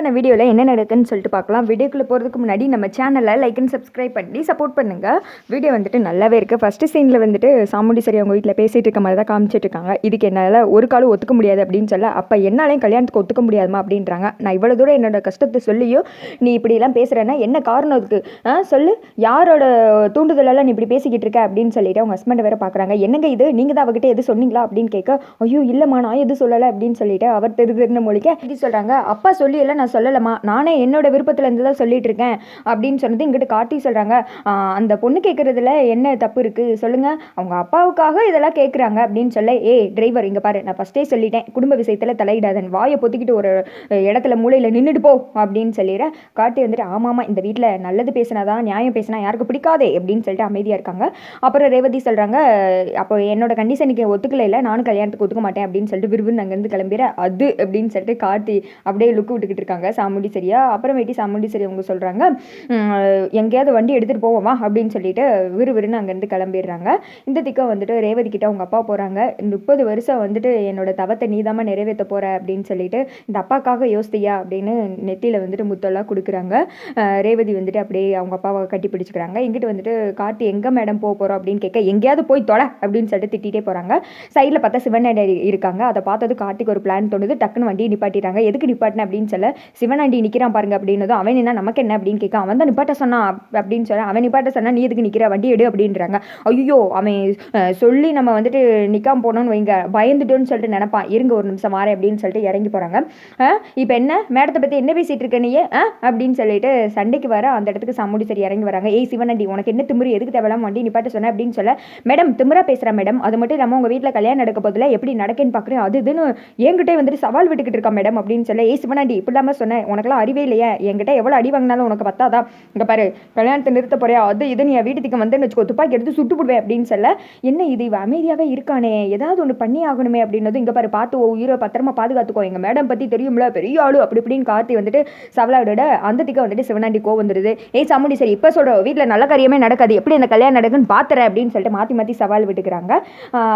இந்த வீடியோவில் என்ன நடக்குன்னு சொல்லிட்டு பார்க்கலாம். வீடியோக்குள்ளே போகிறதுக்கு முன்னாடி நம்ம சேனலை லைக் அண்ட் சப்ஸ்கிரைப் பண்ணி சப்போர்ட் பண்ணுங்கள் வீடியோ வந்துட்டு நல்லாவே இருக்குது ஃபஸ்ட்டு சீனில் வந்துட்டு சாமுண்டி சரி அவங்க வீட்டில் பேசிகிட்டு இருக்க மாதிரி தான் காமிச்சிட்டு இருக்காங்க. இதுக்கு என்னால் ஒரு காலம் ஒத்துக்க முடியாது அப்படின்னு சொல்ல அப்போ என்னாலையும் கல்யாணத்துக்கு ஒத்துக்க முடியாதுமா அப்படின்றாங்க. நான் இவ்வளோ தூரம் என்னோட கஷ்டத்தை சொல்லியோ நீ இப்படிலாம் பேசுகிறேன்னா என்ன காரணம் அதுக்கு? ஆ சொல்லு. யாரோட தூண்டுதலால் நீ இப்படி பேசிக்கிட்டு இருக்க அப்படின்னு சொல்லிட்டு அவங்க ஹஸ்பண்ட் வேறு பார்க்குறாங்க என்னங்க இது? நீங்கள் தான் அவகிட்ட எது சொன்னீங்களா அப்படின்னு கேட்க ஐயோ இல்லைம்மா நான் எது சொல்லலை? அப்படின்னு சொல்லிட்டு அவர் தெரு தெருன்னு மொழிக்க இப்படி சொல்கிறாங்க அப்பா சொல்லி எல்லாம் நான் சொல்லலைம்மா. நானே என்னோட விருப்பத்தில் இருந்து தான் சொல்லிட்டு இருக்கேன் அப்படின்னு சொன்னது இங்கிட்ட காட்டி சொல்கிறாங்க அந்த பொண்ணு கேட்குறதுல என்ன தப்பு இருக்குது சொல்லுங்கள் அவங்க அப்பாவுக்காக இதெல்லாம் கேட்குறாங்க அப்படின்னு சொல்ல ஏ டிரைவர் இங்கே பாரு. நான் ஃபஸ்ட்டே சொல்லிட்டேன். குடும்ப விஷயத்தில் தலையிடாதன் வாயை பொத்திக்கிட்டு ஒரு இடத்துல மூலையில் நின்றுட்டு போ. அப்படின்னு சொல்லிடுறேன். காட்டி வந்துட்டு ஆமாம்மா இந்த வீட்டில் நல்லது பேசினாதான் நியாயம் பேசினா யாருக்கு பிடிக்காதே? அப்படின்னு சொல்லிட்டு அமைதியாக இருக்காங்க. அப்புறம் ரேவதி சொல்கிறாங்க அப்போ என்னோட கண்டிஷனுக்கு ஒத்துக்கல இல்லை. நானும் கல்யாணத்துக்கு ஒத்துக்க மாட்டேன். அப்படின்னு சொல்லிட்டு விரும்புன்னு அங்கேருந்து கிளம்பிற அது அப்படின்னு சொல்லிட்டு காட்டி அப்படியே லுக்கு விட்டுக்கிட்டு இருக்காங்க. சாமுண்டி சரியா? அப்புறமேட்டி சாமுண்டி சரி அவங்க சொல்கிறாங்க எங்கேயாவது வண்டி எடுத்துகிட்டு போவோமா அப்படின்னு சொல்லிட்டு விறுவிறுன்னு அங்கேருந்து கிளம்பிடுறாங்க. இந்த திக்கம் வந்துட்டு ரேவதி கிட்ட அவங்க அப்பா போகிறாங்க முப்பது வருஷம் வந்துட்டு என்னோட தவத்தை நீதாம நிறைவேற்ற போகிற அப்படின்னு சொல்லிட்டு இந்த அப்பாக்காக யோசித்தியா? அப்படின்னு நெத்தியில் வந்துட்டு முத்தெல்லாம் கொடுக்குறாங்க. ரேவதி வந்துட்டு அப்படியே அவங்க அப்பாவை கட்டி பிடிச்சிக்கிறாங்க. இங்கிட்டு வந்துட்டு கார்த்தி எங்கே மேடம் போக போகிறோம் அப்படின்னு கேட்க எங்கேயாவது போய் தொலை அப்படின்னு சொல்லிட்டு திட்டிகிட்டே போகிறாங்க சைடில் பார்த்தா சிவனாண்டி இருக்காங்க. அதை பார்த்தது கார்த்திக் ஒரு பிளான் தோணுது. டக்குன்னு வண்டியை நிப்பாட்டிட்டாங்க எதுக்கு நிப்பாட்டின? அப்படின்னு சொல்ல சிவனாண்டி நிற்கிறான் பாருங்க அப்படின்னதும் அவன் என்ன நமக்கு என்ன? அப்படின்னு கேட்க அவன் தான் நிப்பாட்ட சொன்னான் அப்படின்னு சொல்ல அவன் நிப்பாட்ட சொன்னால் நீ எதுக்கு நிற்கிற வண்டி எடு அப்படின்றாங்க. ஐயோ அவன் சொல்லி நம்ம வந்துட்டு நிற்காம போனோன்னு வைங்க பயந்துட்டோன்னு சொல்லிட்டு நினப்பான். இருங்க ஒரு நிமிஷம் மாறேன் அப்படின்னு சொல்லிட்டு இறங்கி போகிறாங்க இப்போ என்ன? மேடத்தை பற்றி என்ன பேசிகிட்டு இருக்க நீயே? அப்படின்னு சொல்லிட்டு சண்டைக்கு வர அந்த இடத்துக்கு சம்முடி சரி இறங்கி வராங்க. ஏய் சிவனண்டி உனக்கு என்ன திமுரு? எதுக்கு தேவையில்லாம வண்டி நிப்பாட்ட சொன்ன? அப்படின்னு சொல்ல மேடம் திமுறா பேசுகிறேன் மேடம். அது மட்டும் இல்லாமல் உங்கள் வீட்டில் கல்யாணம் நடக்க போதில் எப்படி நடக்குன்னு பார்க்குறேன் அது இதுன்னு என்கிட்டே வந்துட்டு சவால் விட்டுக்கிட்டு இருக்கா மேடம். அப்படின்னு சொல்ல ஏய் சிவனாண்டி இப்படி இல்லாமல் சொன்னேன் உனக்கெல்லாம் அறிவே இல்லையா என்கிட்ட எவ்வளோ அடி வாங்கினாலும் உனக்கு பத்தாதா? இங்கே பாரு கல்யாணத்தை நிறுத்த போறியா? அது இது நீ வீட்டுக்கு வந்து வச்சுக்கோ துப்பாக்கி எடுத்து சுட்டு போடுவேன் அப்படின்னு சொல்ல என்ன இது இவ அமைதியாகவே இருக்கானே ஏதாவது ஒன்று பண்ணி ஆகணுமே அப்படின்னது இங்கே பாரு பார்த்து உயிரை பத்திரமா பாதுகாத்துக்கோ எங்கள் மேடம் பற்றி தெரியும்ல பெரிய ஆளு அப்படி இப்படின்னு கார்த்தி வந்துட்டு சவலாவிட அந்த திக்க வந்துட்டு சிவனாண்டி கோ வந்துடுது ஏய் சாமுண்டி சரி இப்போ சொல்கிற வீட்டில் நல்ல காரியமே நடக்காது எப்படி அந்த கல்யாணம் நடக்குன்னு பார்த்துறேன் அப்படின்னு சொல்லிட்டு மாற்றி மாற்றி சவால் விட்டுக்கிறாங்க.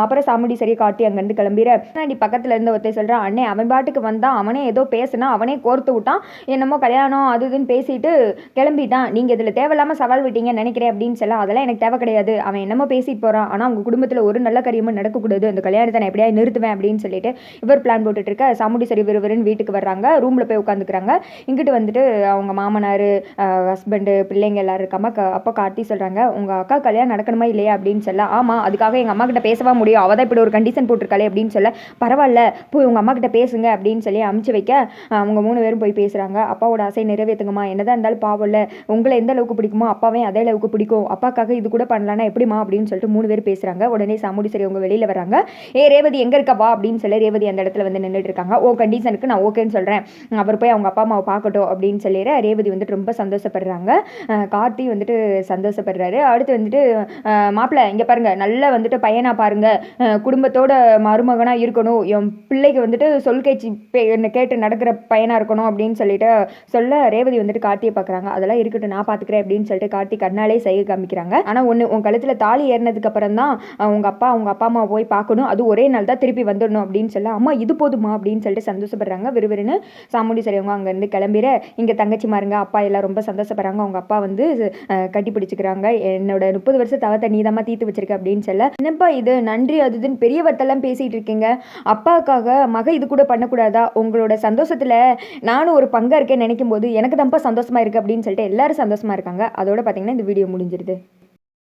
அப்புறம் சாமுண்டி சரி காட்டி அங்கேருந்து கிளம்பிற. சிவனாண்டி பக்கத்தில் இருந்து ஒருத்தர் சொல்கிறான் அண்ணே அவன் பாட்டுக்கு வந்தான் அவனே ஏதோ பேசுனா அவனே கோர்த்து விட்டான். என்னமோ கல்யாணம் அது இதுன்னு பேசிட்டு கிளம்பிட்டான். நீங்கள் இதில் தேவையில்லாமல் சவால் விட்டீங்கன்னு நினைக்கிறேன் அப்படின்னு சொல்லலாம் அதெல்லாம் எனக்கு தேவை கிடையாது. அவன் என்னமோ பேசிட்டு போகிறான் ஆனால் அவங்க குடும்பத்தில் ஒரு நல்ல காரியமும் நடக்கக்கூடாது. அந்த கல்யாணத்தை நான் எப்படியா நிறுத்துவேன் அப்படின்னு சொல்லிட்டு இவர் பிளான் போட்டுட்டு இருக்க சாமுடி சரி விறுவிறுன்னு வீட்டுக்கு வர்றாங்க. ரூமில் போய் உட்காந்துக்கிறாங்க இங்கிட்டு வந்துட்டு அவங்க மாமனார் ஹஸ்பண்டு பிள்ளைங்க எல்லாரும் இருக்காம அப்போ கார்த்தி சொல்கிறாங்க உங்கள் அக்கா கல்யாணம் நடக்கணுமா இல்லையா? அப்படின்னு சொல்ல ஆமாம் அதுக்காக எங்கள் அம்மா கிட்ட பேசவா முடியும். அவள் தான் இப்படி ஒரு கண்டிஷன் போட்டிருக்காளே அப்படின்னு சொல்ல பரவாயில்ல போய் உங்கள் அம்மா கிட்ட பேசுங்க அப்படின்னு சொல்லி அமுச்சு வைக்க அவங்க மூணு பேரும் போய் பேசுகிறாங்க அப்பாவோட ஆசை நிறைவேற்றுங்கம்மா என்னதான் இருந்தாலும் பாவம்ல உங்களை எந்த அளவுக்கு பிடிக்குமோ அப்பாவே அதே அளவுக்கு பிடிக்கும். அப்பாக்காக இது கூட பண்ணலான்னா எப்படிமா அப்படின்னு சொல்லிட்டு மூணு பேர் பேசுகிறாங்க உடனே சாமுடி சரி அவங்க வெளியில் வராங்க ஏ ரேவதி எங்கே இருக்கா? அப்படின்னு சொல்லி ரேவதி அந்த இடத்துல வந்து நின்றுட்டு இருக்காங்க. ஓ கண்டிஷனுக்கு நான் ஓகேன்னு சொல்கிறேன் அவர் போய் அவங்க அப்பா அம்மாவை பார்க்கட்டும் அப்படின்னு சொல்லிடுற ரேவதி வந்துட்டு ரொம்ப சந்தோஷப்படுறாங்க. கார்த்தி வந்துட்டு சந்தோஷப்படுறாரு. அடுத்து வந்துட்டு மாப்பிள்ளை இங்கே பாருங்கள் நல்லா வந்துட்டு பையனாக பாருங்கள் குடும்பத்தோட மருமகனாக இருக்கணும். என் பிள்ளைக்கு வந்துட்டு சொல் கேச்சு கேட்டு நடக்கிற பையனாக இருக்கணும். அப்படின்னு சொல்லிட்டு சொல்ல ரேவதி வந்துட்டு கார்த்தியை பார்க்குறாங்க. அதெல்லாம் இருக்கட்டும் நான் பார்த்துக்கிறேன் அப்படின்னு சொல்லிட்டு கார்த்தி கண்ணாலே செய்ய காமிக்கிறாங்க. ஆனால் ஒன்று உன் கழுத்தில் தாலி ஏறினதுக்கு அப்புறம் தான் உங்கள் அப்பா உங்கள் அப்பா அம்மா போய் பார்க்கணும். அது ஒரே நாள் தான் திருப்பி வந்துடணும் அப்படின்னு சொல்ல அம்மா இது போதுமா? அப்படின்னு சொல்லிட்டு சந்தோஷப்படுறாங்க. விறுவிறுன்னு சாமுண்டி சரியவங்க அங்கேருந்து கிளம்பிட இங்கே தங்கச்சி மாருங்க. அப்பா எல்லாம் ரொம்ப சந்தோஷப்படுறாங்க. அவங்க அப்பா வந்து கட்டி பிடிச்சிக்கிறாங்க. என்னோட முப்பது வருஷம் தவத்தை நீதமாக தீர்த்து வச்சிருக்க அப்படின்னு சொல்ல என்னப்பா இது? நன்றி அதுதுன்னு பெரிய வட்டெல்லாம் பேசிகிட்டு இருக்கீங்க. அப்பாவுக்காக மக இது கூட பண்ணக்கூடாதா? உங்களோட சந்தோஷத்தில் நானும் ஒரு பங்காக இருக்கேன்னு நினைக்கும் போது எனக்கு தான்ப்பா சந்தோஷமாக இருக்குது அப்படின்னு சொல்லிட்டு எல்லாரும் சந்தோஷமாக இருக்காங்க. அதோட பார்த்திங்கன்னா இந்த வீடியோ முடிஞ்சிருது.